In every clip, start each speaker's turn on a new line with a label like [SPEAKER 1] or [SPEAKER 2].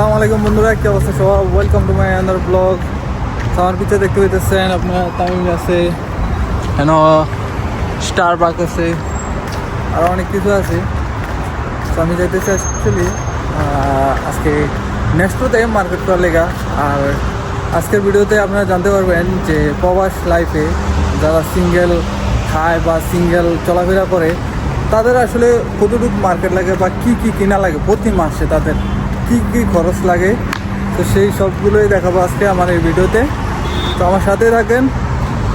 [SPEAKER 1] আসসালামু আলাইকুম বন্ধুরা, কি অবস্থা সবাই ওয়েলকাম টু মাই আনার ব্লগ আমার পিছিয়ে দেখতে পেতেছেন আপনার তামিম আছে কেন স্টার বাক আছে আরও অনেক কিছু আছে। তো আমি যাইতেছি অ্যাকচুয়ালি আজকে নেক্সট টুতে মার্কেট করার লেগা। আর আজকের ভিডিওতে আপনারা জানতে পারবেন যে প্রবাস লাইফে যারা সিঙ্গেল খায় বা সিঙ্গেল চলাফেরা করে, তাদের আসলে কতটুকু মার্কেট লাগে বা কি কি কেনা লাগে প্রতি মাসে তাদের কি কি খরচ লাগে? তো সেই সবগুলোই দেখাবো আজকে আমার এই ভিডিওতে। তো আমার সাথে থাকেন,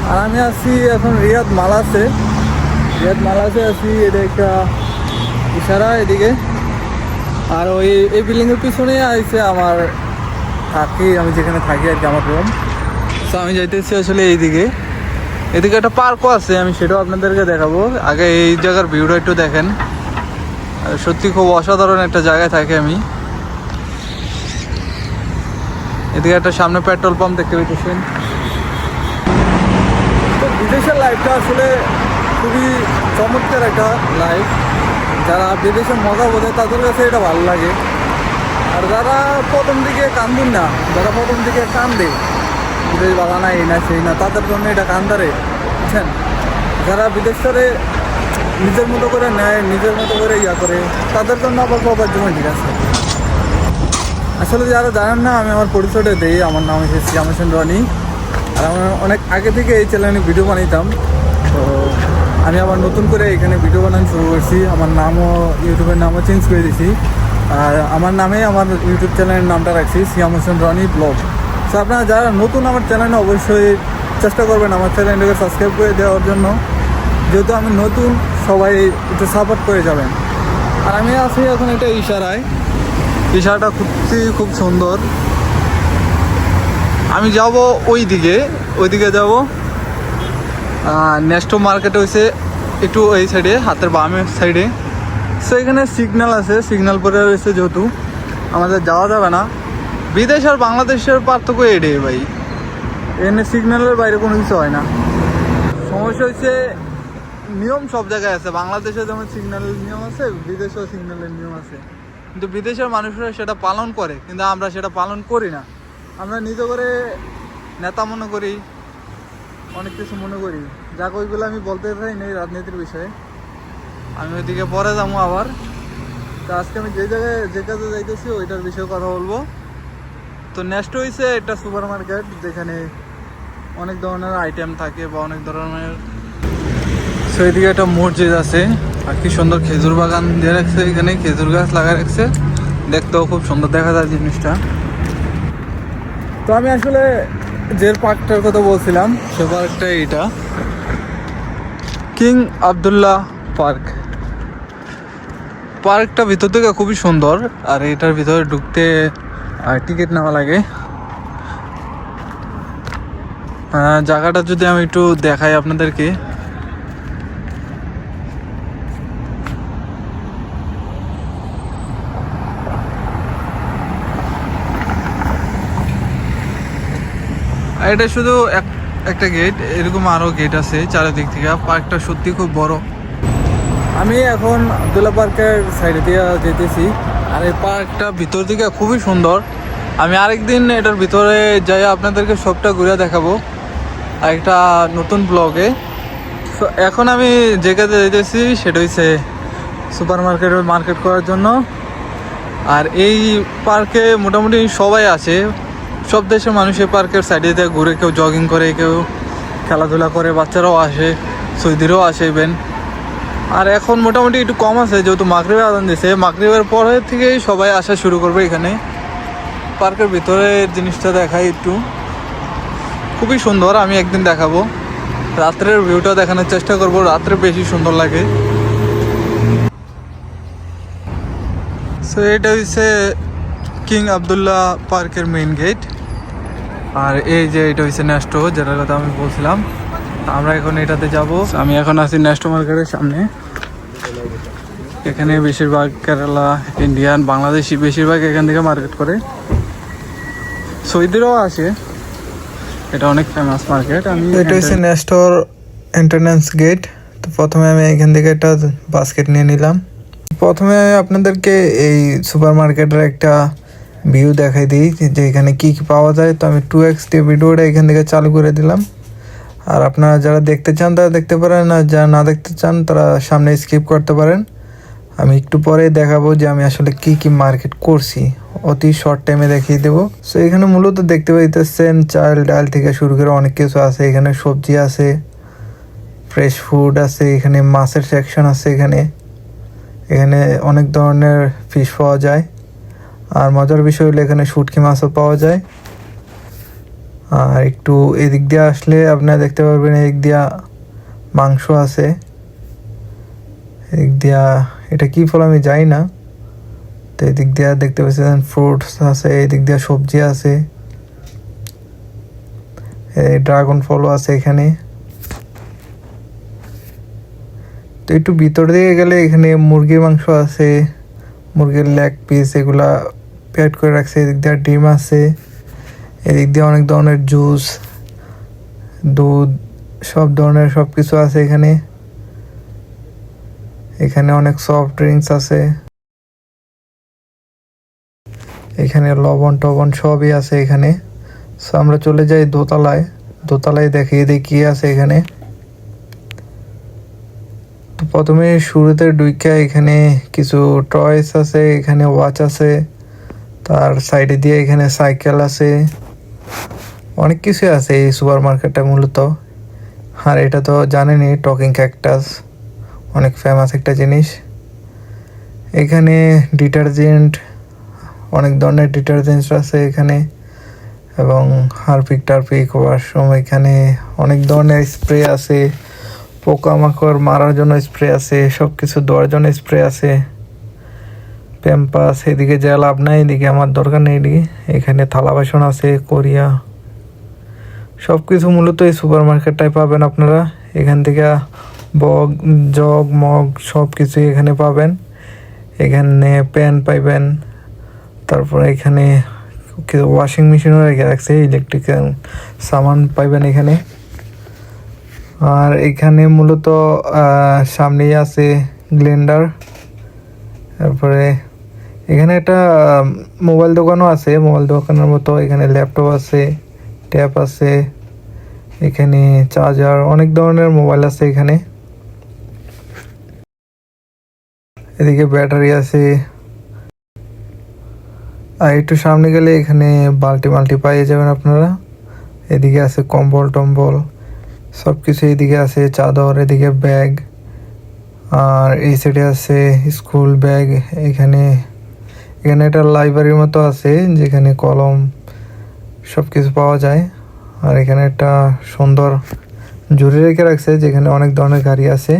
[SPEAKER 1] আর আমি আছি এখন রিয়াদ মালাসে। রিয়াদ মালাসে আছি, এটা একটা ইশারা এদিকে। আর ওই, এই বিল্ডিংয়ের পিছনেই আছে আমার থাকি আমি যেখানে থাকি আর কি, আমার রুম তো আমি যাইতেছি আসলে এইদিকে। এদিকে একটা পার্কও আছে, আমি সেটাও আপনাদেরকে দেখাবো। আগে এই জায়গার ভিউটা একটু দেখেন। সত্যি খুব অসাধারণ একটা জায়গায় থাকি আমি। এদিকে একটা সামনে পেট্রোল পাম্প দেখতে পেতেছেন তো বিদেশের লাইফটা আসলে খুবই চমৎকার একটা লাইফ যারা বিদেশে মজা বোঝে, তাদের কাছে এটা ভালো লাগে। আর যারা প্রথম দিকে কান্দুন না, যারা প্রথম দিকে কান্দে, বিদেশ বালা না এই না সেই না তাদের জন্য এটা কান্দারে, বুঝছেন? যারা বিদেশ করে নিজের মতো করে নেয়, নিজের মতো করে ইয়া করে, তাদের জন্য আবার বাবার জন্য ঠিক আছে। আসলে যারা জানেন না, আমি আমার পরিচয়টা দিই। আমার নাম হচ্ছে শ্যাম হোসেন রনি। আর আমি অনেক আগে থেকে এই চ্যানেলে ভিডিও বানাইতাম। তো আমি আবার নতুন করে এখানে ভিডিও বানানো শুরু করছি। আমার নামও ইউটিউবের নামও চেঞ্জ করে দিয়েছি আর আমার নামে আমার ইউটিউব চ্যানেলের নামটা রাখছি শ্যাম হোসেন রনি ব্লগ তো আপনারা যারা নতুন আমার চ্যানেলে অবশ্যই চেষ্টা করবেন আমার চ্যানেলটাকে সাবস্ক্রাইব করে দেওয়ার জন্য। যেহেতু আমি নতুন, সবাই একটু সাপোর্ট করে যাবেন। আর আমি আছি এখন একটা ইশারায়। ইশারাটা খুবই খুব সুন্দর। আমি যাব ওই দিকে ওই দিকে যাব নেক্সট মার্কেট হয়েছে একটু এই সাইডে, হাতের বামের সাইডে। সো এখানে সিগন্যাল আছে সিগন্যাল পরে রয়েছে যেহেতু। আমাদের যাওয়া যাবে না। বিদেশ আর বাংলাদেশের পার্থক্য এডে ভাই। এখানে সিগন্যালের বাইরে কোনো কিছু হয় না। সমস্যা হচ্ছে নিয়ম সব জায়গায় আছে। বাংলাদেশে যেমন সিগন্যালের নিয়ম আছে, বিদেশেও সিগন্যালের নিয়ম আছে। কিন্তু বিদেশের মানুষরা সেটা পালন করে, কিন্তু আমরা সেটা পালন করি না। আমরা নিজে করে নেতা মনে করি, অনেক কিছু মনে করি। যাক, ওইগুলো আমি বলতে চাই নেই রাজনীতির বিষয়ে। আমি ওইদিকে পরে যাব আবার। তো আজকে আমি যে জায়গায়, যে কাজে যাইতেছি, ওইটার বিষয়ে কথা বলব। তো নেক্সট হয়েছে একটা সুপার মার্কেট যেখানে অনেক ধরনের আইটেম থাকে বা অনেক ধরনের তো এদিকে একটা মসজিদ আছে। আর কি সুন্দর খেজুর বাগান দিয়ে রাখছে এখানে, খেজুর গাছ লাগাই রাখছে। দেখতেও খুব সুন্দর দেখা যায় জিনিসটা। তো আমি আসলে যে পার্কটার কথা বলছিলাম, সে পার্কটা এইটা। King Abdullah Park. পার্কটা ভিতর থেকে খুবই সুন্দর, আর এটার ভিতরে ঢুকতে টিকিট নেওয়া লাগে। জায়গাটা যদি আমি একটু দেখাই আপনাদেরকে। এটা শুধু এক একটা গেট এরকম আরও গেট আছে চারিদিক থেকে। পার্কটা সত্যি খুব বড়। আমি এখন আবদুল্লা পার্কের সাইডে দিয়ে যেতেছি। আর এই পার্কটা ভিতর দিকে খুবই সুন্দর। আমি আরেকদিন এটার ভিতরে যাই আপনাদেরকে সবটা ঘুরে দেখাবো। একটা নতুন ব্লগে তো এখন আমি যে কাজে যেতেছি সেটা হচ্ছে সুপার মার্কেটে মার্কেট করার জন্য। আর এই পার্কে মোটামুটি সবাই আছে। সব দেশের মানুষ এই পার্কের সাইডে দিয়ে ঘুরে কেউ জগিং করে, কেউ খেলাধুলা করে, বাচ্চারাও আসে, সৌদিরাও আসে ইভেন আর এখন মোটামুটি একটু কম আছে, যেহেতু মাগরিবে আদান দিছে, মাগরিবের পরে থেকেই সবাই আসা শুরু করবে এখানে। পার্কের ভিতরে জিনিসটা দেখাই একটু। খুবই সুন্দর, আমি একদিন দেখাবো। রাত্রের ভিউটা দেখানোর চেষ্টা করব, রাত্রে বেশি সুন্দর লাগে। সো এটা হচ্ছে কিং আবদুল্লাহ পার্কের মেইন গেট আর এই যে এটা হচ্ছে নেস্টো যেটার কথা আমি বলছিলাম আমরা এখন এটাতে যাব। আমি এখন আছি নেস্টো মার্কেটের সামনে। এখানে বেশিরভাগ কেরালা ইন্ডিয়ান বাংলাদেশি বেশিরভাগ এখান থেকে মার্কেট করে। সৌদিরাও আসে এটা অনেক ফেমাস মার্কেট আমি এটা হচ্ছে নেস্টোর এন্ট্রান্স গেট তো প্রথমে আমি এখান থেকে একটা বাস্কেট নিয়ে নিলাম। প্রথমে আপনাদেরকে এই সুপার মার্কেটের একটা
[SPEAKER 2] ভিউ দেখাই দিই যে এখানে কি কি পাওয়া যায়। তো আমি টু এক্স দিয়ে ভিডিওটা এখান থেকে চালু করে দিলাম। আর আপনারা যারা দেখতে চান, তারা দেখতে পারেন, আর যারা না দেখতে চান, তারা সামনে স্কিপ করতে পারেন। আমি একটু পরে দেখাবো যে আমি আসলে কি কি মার্কেট করছি। অতি শর্ট টাইমে দেখিয়ে দেবো। সো এখানে মূলত দেখতে পাইতেছেন চাল ডাল থেকে শুরু করে অনেক কিছু আছে। এখানে সবজি আছে ফ্রেশ ফুড আছে, এখানে মাছের সেকশন আছে এখানে। এখানে অনেক ধরনের ফিশ পাওয়া যায়। আর মজার বিষয় হলো এখানে শুটকি মাছও পাওয়া যায়। আর একটু এদিক দিয়ে আসলে আপনারা দেখতে পারবেন এদিক দিয়া মাংস আছে। এদিক দিয়া এটা কি ফল আমি জানি না। তো এদিক দিয়া দেখতে পাচ্ছেন ফ্রুটস আছে, এদিক দিয়া সবজি আছে। এই ড্রাগন ফলও আছে এখানে। তো একটু ভিতর দিকে গেলে এখানে মুরগির মাংস আছে। মুরগির লেগ পিস এগুলা প্যাড করে রাখছে, এদিক দিয়ে ডিম আছে, এদিক দিয়ে অনেক ধরনের জুস দুধ, সব ধরনের সব কিছু আছে এখানে। এখানে অনেক সফট ড্রিঙ্কস আছে। এখানে লবণ টবণ সবই আছে এখানে। সো আমরা চলে যাই দোতলায়। দোতলায় দেখি এদিকে কি আছে এখানে। প্রথমে শুরুতে ডুইকা এখানে কিছু টয়েস আছে, এখানে ওয়াচ আছে, তার সাইডে দিয়ে এখানে সাইকেল আছে। অনেক কিছু আছে এই সুপার মার্কেটটা মূলত। আর এটা তো জানেনই টকিং ক্যাকটাস অনেক ফেমাস একটা জিনিস। এখানে ডিটারজেন্ট অনেক ধরনের ডিটারজেন্ট আছে এখানে। এবং হারপিক টারপিক ওয়াশরুম এখানে অনেক ধরনের স্প্রে আছে। পোকামাকড় মারার জন্য স্প্রে আছে সব কিছু দেওয়ার জন্য স্প্রে আছে। প্যাম্পাস এদিকে যা লাভ নাই, এদিকে আমার দরকার নেই, এদিকে। এখানে থালা বাসন আছে, কোরিয়া। সব কিছু মূলত এই সুপার মার্কেটটায় পাবেন আপনারা। এখান থেকে বগ জগ, মগ সব কিছু এখানে পাবেন। এখানে প্যান পাইবেন। তারপরে এখানে ওয়াশিং মেশিনও রেখে রাখছে ইলেকট্রিক্যাল সামান পাইবেন এখানে। আর এখানে মূলত সামনেই আছে গ্লেন্ডার তারপরে এখানে একটা মোবাইল দোকানও আছে। মোবাইল দোকানের মতো এখানে ল্যাপটপ আছে ট্যাপ আছে, এখানে চার্জার অনেক ধরনের মোবাইল আছে এখানে। এদিকে ব্যাটারি আছে। আর একটু সামনে গেলে এখানে বালতি মাল্টি পাইয়ে যাবেন আপনারা। এদিকে আছে কম্বল টম্বল সব কিছু এদিকে আছে, চাদর, এদিকে ব্যাগ, আর এই সাইডে আছে স্কুল ব্যাগ এখানে এখানে একটা লাইব্রেরির মতো আছে যেখানে কলম সব কিছু পাওয়া যায়, আর এখানে একটা সুন্দর জুড়ে রেখে রাখছে যেখানে অনেক ধরনের গাড়ি আছে।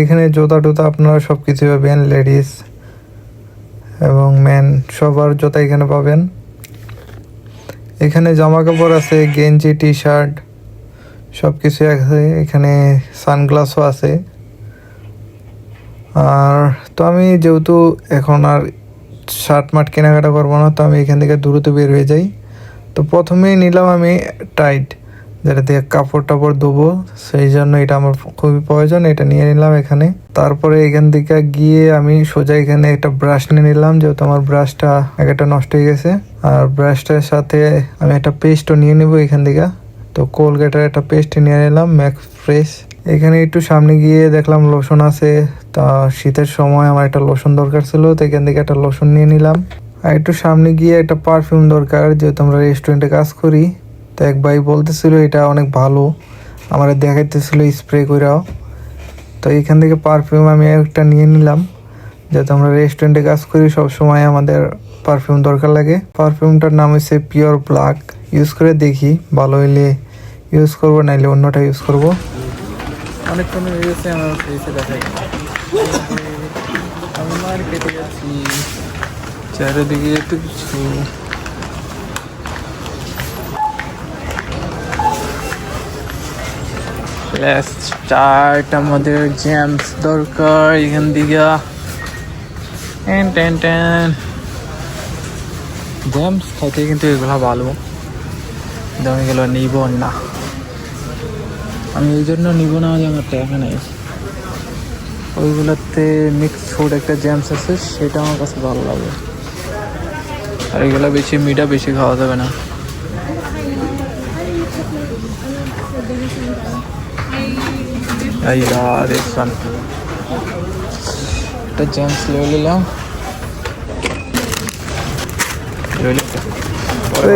[SPEAKER 2] এখানে জুতা টুতা আপনারা সব কিছু পাবেন লেডিস এবং ম্যান সবার জুতা এখানে পাবেন। এখানে জামা কাপড় আছে, গেঞ্জি টি শার্ট সব কিছু আছে, এখানে সানগ্লাসও আছে। আর তো আমি যেহেতু এখন আর শার্ট মার্ট কেনাকাটা করব না, তো আমি এখান থেকে দ্রুত বের হয়ে যাই। তো প্রথমেই নিলাম আমি টাইট যেটা দিয়ে কাপড় টাপড় ধোবো, সেই জন্য এটা আমার খুবই প্রয়োজন, এটা নিয়ে নিলাম এখানে। তারপরে এখান থেকে গিয়ে আমি সোজা এখানে একটা ব্রাশ নিয়ে নিলাম, যেহেতু আমার ব্রাশটা একটা নষ্ট হয়ে গেছে। আর ব্রাশটার সাথে আমি একটা পেস্টও নিয়ে নেব এখান থেকে। তো কোলগেটের একটা পেস্ট নিয়ে নিলাম ম্যাক্স ফ্রেশ এখানে একটু সামনে গিয়ে দেখলাম লোশন আছে, তা শীতের সময় আমার একটা লোশন দরকার ছিল, তো এখান থেকে একটা লোশন নিয়ে নিলাম। আর একটু সামনে গিয়ে একটা পারফিউম দরকার, যেহেতু আমরা রেস্টুরেন্টে কাজ করি, তো এক ভাই বলতেছিল এটা অনেক ভালো। আমার দেখাইতেছিল স্প্রে করাও তো এখান থেকে পারফিউম আমি একটা নিয়ে নিলাম, যেহেতু আমরা রেস্টুরেন্টে কাজ করি সব সময় আমাদের পারফিউম দরকার লাগে। পারফিউমটার নাম হচ্ছে পিওর ব্ল্যাক ইউজ করে দেখি, ভালো হইলে ইউজ করব, নাইলে অন্যটা ইউজ করব। অনেকক্ষণ হয়ে গেছে চারিদিকে এত কিছু। আমাদের জ্যামস দরকার, এখান থেকে টেন টেন টেন। জ্যামস খাইতে কিন্তু এগুলো ভালো। আমি এগুলো নিব না। আমি ওই জন্য নিব না যে আমার টাকা নেই। ওইগুলোতে মিক্স ফুড একটা জ্যামস আছে, সেটা আমার কাছে ভালো লাগে। আর এগুলো বেশি মিটা বেশি খাওয়া যাবে না। একটা জ্যামস লো নিলাম।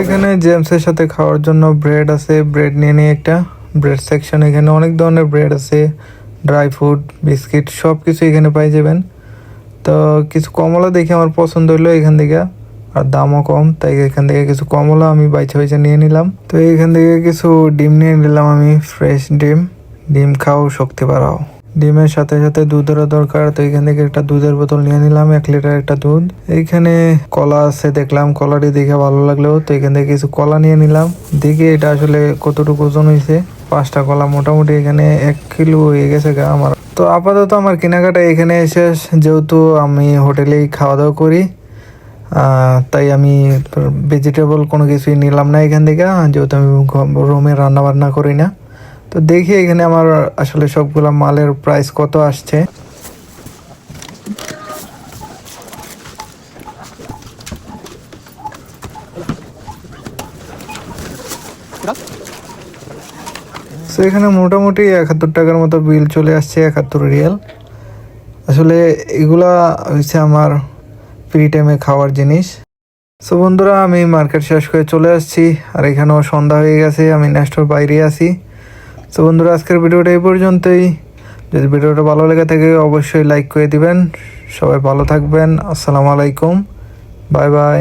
[SPEAKER 2] এখানে জেমসের সাথে খাওয়ার জন্য ব্রেড আছে ব্রেড নিয়ে নিয়ে একটা। ব্রেড সেকশন এখানে অনেক ধরনের ব্রেড আছে ড্রাই ফ্রুট বিস্কিট সব কিছু এখানে পাই যাবেন। তো কিছু কমলা দেখে আমার পছন্দ হলো এখান থেকে, আর দামও কম, তাই এখান থেকে কিছু কমলা আমি বাইচা বাইচা নিয়ে নিলাম। তো এখান থেকে কিছু ডিম নিয়ে নিলাম আমি ফ্রেশ ডিম। ডিম খাও, শক্তি বাড়াও। ডিমের সাথে সাথে দুধেরও দরকার, তো এখান থেকে একটা দুধের বোতল নিয়ে নিলাম, এক লিটার একটা দুধ। এইখানে কলা আছে, দেখলাম কলাটি দেখে ভালো লাগল, তো এখান থেকে কিছু কলা নিয়ে নিলাম। দেখি এটা আসলে কতটুকু ওজন হয়েছে। পাঁচটা কলা মোটামুটি এখানে এক কিলো হয়ে গেছে গা আমার। তো আপাতত আমার কেনাকাটা এখানে শেষ, যেহেতু আমি হোটেলেই খাওয়া দাওয়া করি তাই আমি ভেজিটেবল কোনো কিছুই নিলাম না এখান থেকে, যেহেতু আমি রুমে রান্না বান্না করি না। তো দেখি এখানে আমার আসলে সবগুলা মালের প্রাইস কত আসছে। তো এখানে মোটামুটি একাত্তর টাকার মতো বিল চলে আসছে, একাত্তর রিয়াল আসলে এগুলা হচ্ছে আমার ফ্রি টাইমে খাওয়ার জিনিস। সো বন্ধুরা, আমি মার্কেট শেষ করে চলে আসছি, আর এখানেও সন্ধ্যা হয়ে গেছে, আমি নেক্সটের বাইরে আছি। সো বন্ধুরা, আজকের ভিডিওটা এই পর্যন্তই। যদি ভিডিওটা ভালো লেগে থাকে, অবশ্যই লাইক করে দিবেন। সবাই ভালো থাকবেন। আসসালামু আলাইকুম। Bye bye.